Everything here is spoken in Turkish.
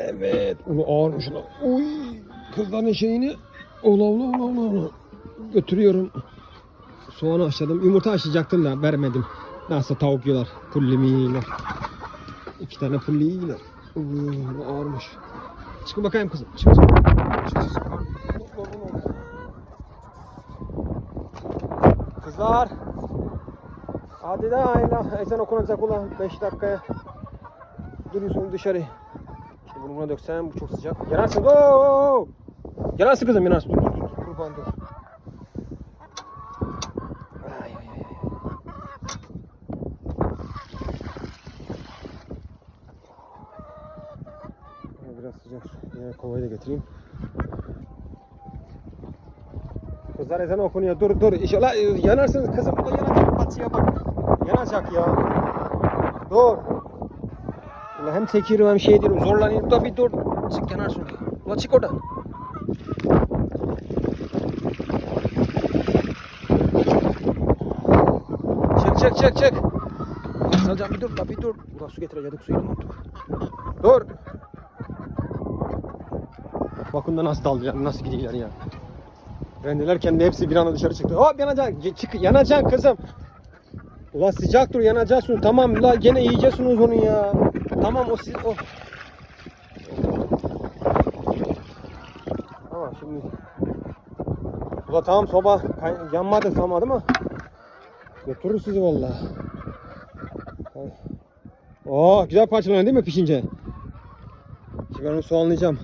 Evet. Ulu ağırmış. Uy. Kızların şeyini ola ola ola ola. Götürüyorum. Soğanı haşladım. Yumurta haşlayacaktım da vermedim. Nasıl tavuk yiyorlar. Pulli mi yiyorlar. İki tane pulli yiyorlar. Uy, ağırmış. Çıkın bakayım kızım. Çık çık. Çık, çık. Kızlar. Hadi de ayla. Ezan okunacak ulan 5 dakikaya. Duruyorsun dışarı. Buna döksem bu çok sıcak. Yanarsın. Oo! Yanarsın kızım yanarsın. Dur dur dur. Kurban dur. Ay, ay, ay. Biraz sıcak. Yine kovayı da getireyim. Kızlar ezan okunuyor. Dur dur. İnşallah yanarsınız kızım. Bu da yanacak. Batıya bak. Yanacak ya. Dur. Ulan hem çekiyorum hem şey diyorum. Zorlanıyorum. Dur bir dur. Çık yanarsın. Ulan çık oradan. Çık çık çık çık. Salcan bir dur. La bir dur. Ulan su getirecektik. Suyu unuttuk. Dur. Bakın da nasıl dalacak. Nasıl gidiyorlar ya. Rendelerken de hepsi bir anda dışarı çıktı. Hop yanacak. Çık, yanacaksın kızım. Ulan sıcak dur yanacaksın. Tamam la gene yiyeceksiniz onu ya. Tamam o siz o. Tamam şimdi. Ula tamam soba yanmadı tamam değil mi? Götürür sizi vallahi. Oh güzel parçalanıyor değil mi pişince? Şimdi ben onu soğanlayacağım.